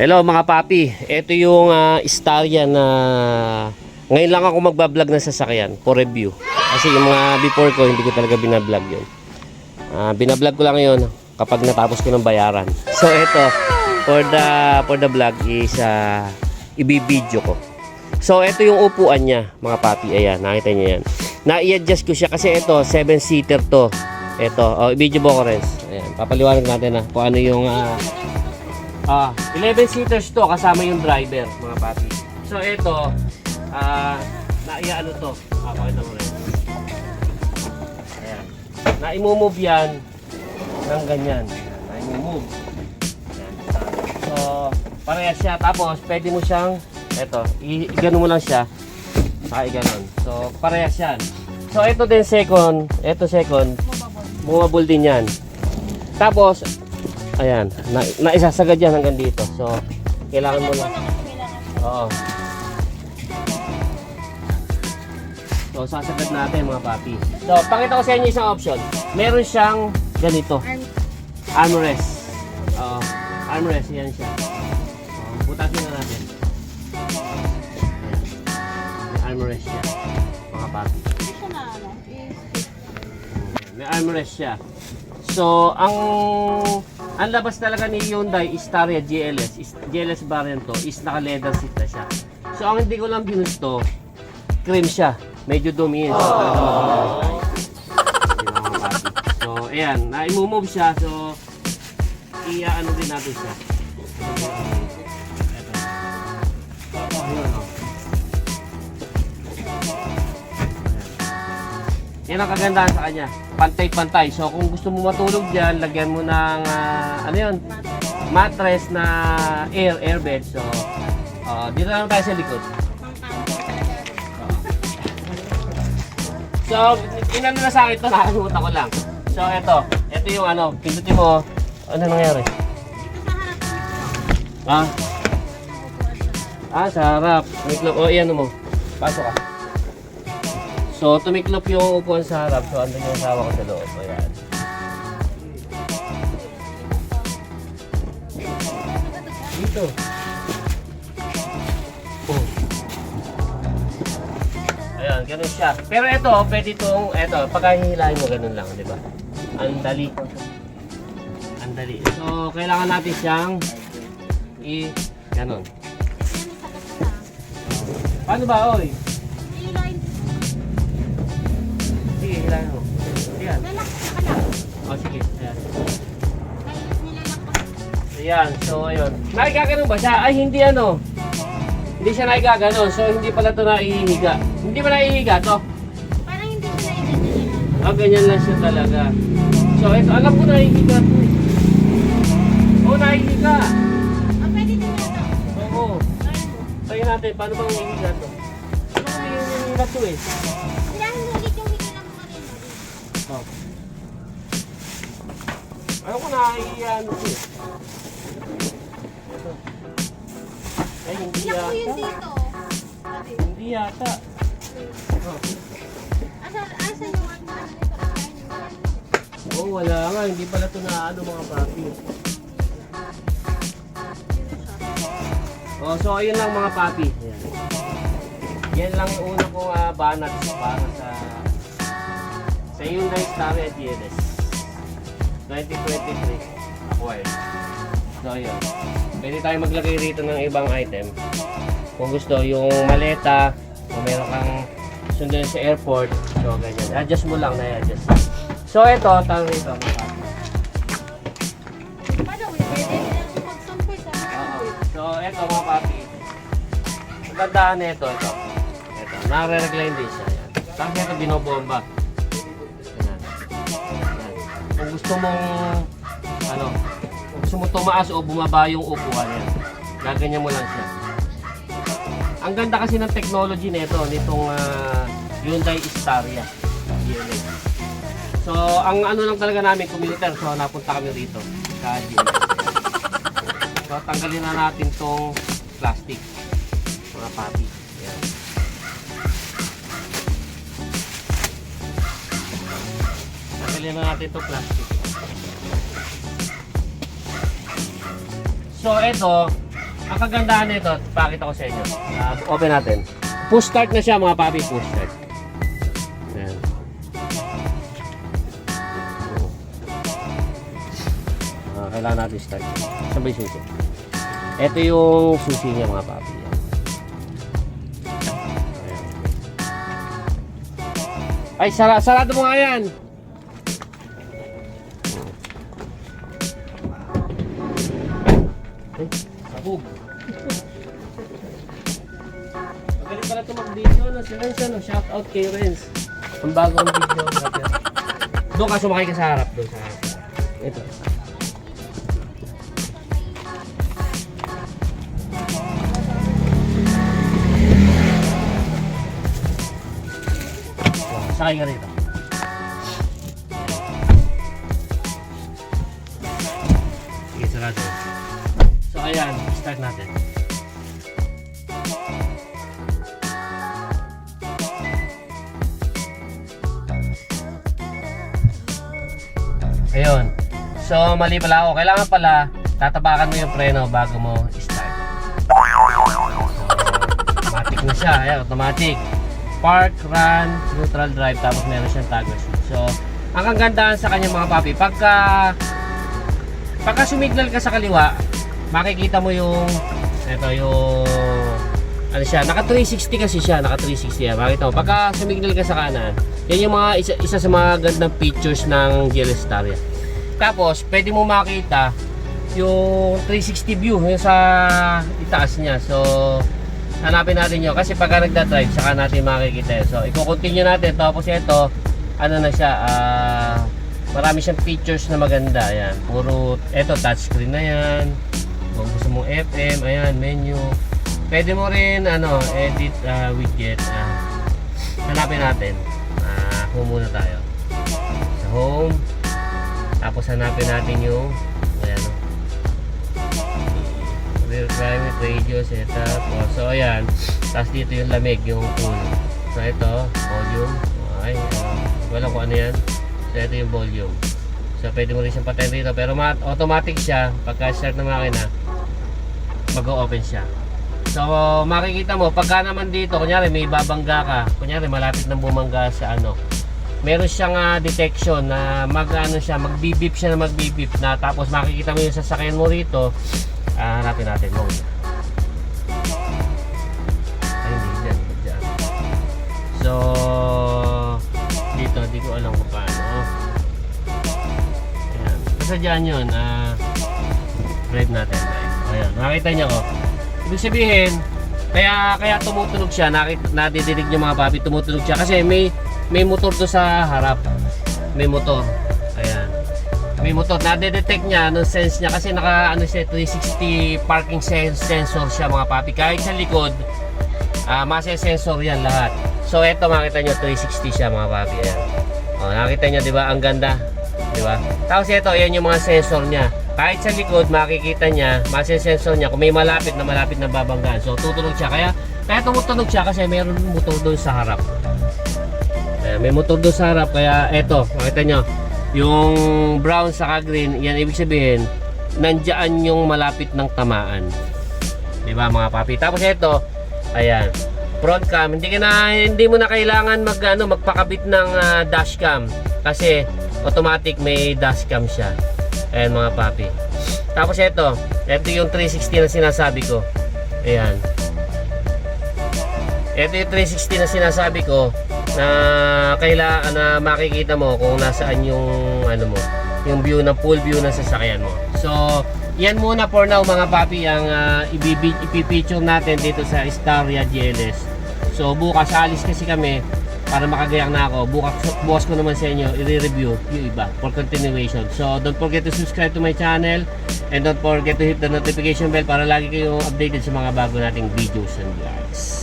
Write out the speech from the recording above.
Hello mga papi, ito yung uh, istorya na ngayon lang ako magbablog ng sasakyan for review. Kasi yung mga before ko hindi ko talaga binablog yun. Ah, binablog ko lang yun kapag natapos ko ng bayaran. So ito, for the for the vlog is uh, ibibideo ko. So ito yung upuan niya mga papi, ayan, nakita niyo yan. Na-i-adjust ko siya kasi ito 7-seater to. Ito, oh, i-video mo ko rin. Ayan, papaliwanag natin na kung ano yung ah, Ah, 11 seaters to kasama yung driver, mga papi. So ito, ah, naiya ano to? Ah, pakita mo rin. Ayan. Na-move yan ng ganyan. Na-move. Ayan. So, parehas siya. Tapos, pwede mo siyang, eto, i-gano mo lang siya. Ay, ganon. So, parehas yan. So, ito din second, ito second, bumabol din yan. Tapos, ayan, na, naisasagad yan hanggang dito. So, kailangan mo lang. Oo. So, sasagad natin mga papi. So, pakita ko sa inyo isang option. Meron siyang ganito. Armrest. Oo. armrest, yan siya. So, butasin na natin. May armrest siya. Mga papi. May armrest siya. So, ang ang labas talaga ni Hyundai Staria GLS, is, GLS variant to, is naka-leather seat na siya. So, ang hindi ko lang ginusto, cream siya. Medyo dumi yun. Mag- So, ayan, na-move siya. So, i-ano din natin siya. Yan ang kagandahan sa kanya. Pantay-pantay. So kung gusto mo matulog dyan, lagyan mo ng ah, ano yun? Mattress na air, airbed. So ah, dito lang tayo sa likod. So, inano na sa akin ito, nakalimutan ko lang. So, ito. Ito yung ano, pindutin mo. Ano nangyari? Ah? Ah, sa harap. Miklop. O, iyan mo. Pasok ka. So, tumiklop yung upuan sa harap. So, andun yung asawa ko sa loob. Ayan. Dito. Oh. Ayan, ganun siya. Pero ito, pwede itong, ito, pagkahihilahin mo, ganun lang, di ba? Ang dali. Ang dali. So, kailangan natin siyang i, ganun. Paano ba, oy? Sige, hilahin mo. Ayan. O, sige. Ayan. Ayan, so ayun. Nakikaganon ba siya? Ay, hindi ano. Hindi siya nakikaganon. So, hindi pala ito naihiga. Hindi ba naihiga to? Parang hindi siya i-ganyan. Ah, ganyan lang siya talaga. So, ito, alam ko naihiga to. Oo, naihiga. Ah, pwede din yata. Oo. Tayo natin, paano bang naihiga to? Ano may naihiga to eh? Eh? Ito. Ay, hindi Iyak mo yun dito. Sabi. Hindi yata. Oh. Asa, asa yung ano ano nito? Yan. Wala nga. Hindi pala ito na ano mga papi. Oh, so ayun lang mga papi. Ayan. Yan lang yung una kong uh, banat para sa sa Hyundai Staria GLS 2023 acquired. So ayun. Pwede tayo maglagay rito ng ibang item. Kung gusto yung maleta, kung meron kang sundan sa airport, so ganyan. Adjust mo lang na adjust. So ito, tawag rito Oo. So, eto mga papi. Ang gandaan nito, ito. Ito, nare-recline din siya. Tapos ito, binobomba. Kung gusto mong, ano, kung gusto mo tumaas o bumaba yung upuan yan, gaganyan mo lang siya. Ang ganda kasi ng technology nito, nitong ah, Hyundai Staria. GLX. So, ang ano lang talaga namin, commuter, so napunta kami rito sa. So, tanggalin na natin tong plastic. Mga papi. Tanggalin na natin tong plastic. So, ito, ang kagandahan nito, pakita ko sa inyo. Ah, open natin. Push start na siya mga papi, push start. Ayan. Ah, kailangan natin start. Saan ba susi? Ito yung susi niya mga papi. Ayan. Ay, sara sarado mo nga yan! Sabog. Magaling pala ito mag-video, no? Si Renz, ano? Shout out kay Renz. Ang bagong video. Doon ka sumakay ka sa harap. Doon sa harap. Ito. Sakay ka rito. Ayan. Start natin. Ayun. So, mali pala ako. Kailangan pala, tatabakan mo yung preno bago mo start. Automatic na siya. Ayan, automatic. Park, run, neutral drive, tapos meron siyang toggle switch. So, ang kagandahan sa kanya mga papi, pagka pagka sumignal ka sa kaliwa, makikita mo yung ito yung ano siya, naka 360 kasi siya, naka 360 yan. Makita mo, pagka sumignal ka sa kanan, yan yung mga isa, isa sa mga gandang features ng GLS Staria. Tapos, pwede mo makita yung 360 view yung sa itaas niya. So, hanapin natin yun. Kasi pagka nagda-drive, saka natin makikita yun. So, i-continue natin. Tapos ito, ano na siya, ah, marami siyang features na maganda. Ayan, puro, ito, touchscreen na yan. Kung gusto mong FM, ayan, menu. Pwede mo rin, ano, edit ah, widget. Ah, hanapin natin. Ah, home muna tayo. Sa home. Tapos hanapin natin yung, ayan, oh. rear climate radio setup. Oh, so ayan. Tapos dito yung lamig, yung cool. So ito, volume. Okay, ano, wala kung ano yan. So ito yung volume. So pwede mo rin siyang patayin dito. Pero ma- automatic siya. Pagka start ng makina, mag-open siya. So makikita mo, pagka naman dito, kunyari may babangga ka. Kunyari malapit ng bumangga sa ano. Meron siyang ah, detection na mag ano siya, magbibip siya na magbibip na tapos makikita mo yung sasakyan mo rito. Ah, hanapin natin mo. Dyan. So, dito, di ko alam kung dyan yun, ah, drive natin. Ayan, makita niyo ko. Ibig sabihin, kaya kaya tumutunog siya, nakit, nadidinig niyo mga papi, tumutunog siya kasi may may motor to sa harap. May motor. Ayan. May motor. Nade-detect niya, anong sense niya kasi naka ano siya 360 parking sen- sensor siya mga papi. Kahit sa likod, ah masa sensor yan lahat. So eto makita niyo 360 siya mga papi. Ayan. Oh, nakita niyo 'di ba? Ang ganda. 'Di ba? Tapos ito, yan yung mga sensor niya. Kahit sa likod, makikita niya, sensor niya kung may malapit na malapit na babanggaan. So tutunog siya. Kaya kaya tumutunog siya kasi mayroon motor doon sa harap. Ayan, may motor doon sa harap kaya eto, makita nyo yung brown sa green, yan ibig sabihin nandiyan yung malapit ng tamaan. 'Di ba mga papi? Tapos eto, ayan, front cam, hindi ka na hindi mo na kailangan mag ano, magpakabit ng ah, dashcam kasi automatic may dashcam siya. Ayan mga papi. Tapos eto, eto yung 360 na sinasabi ko. Ayan. Ito yung 360 na sinasabi ko na kailangan na makikita mo kung nasaan yung ano mo, yung view ng full view ng sasakyan mo. So, yan muna for now mga papi ang uh, ipipicture natin dito sa Staria GLS. So, bukas alis kasi kami para makagayak na ako. Bukas, bukas ko naman sa inyo i-review yung iba for continuation. So, don't forget to subscribe to my channel and don't forget to hit the notification bell para lagi kayong updated sa mga bago nating videos and vlogs.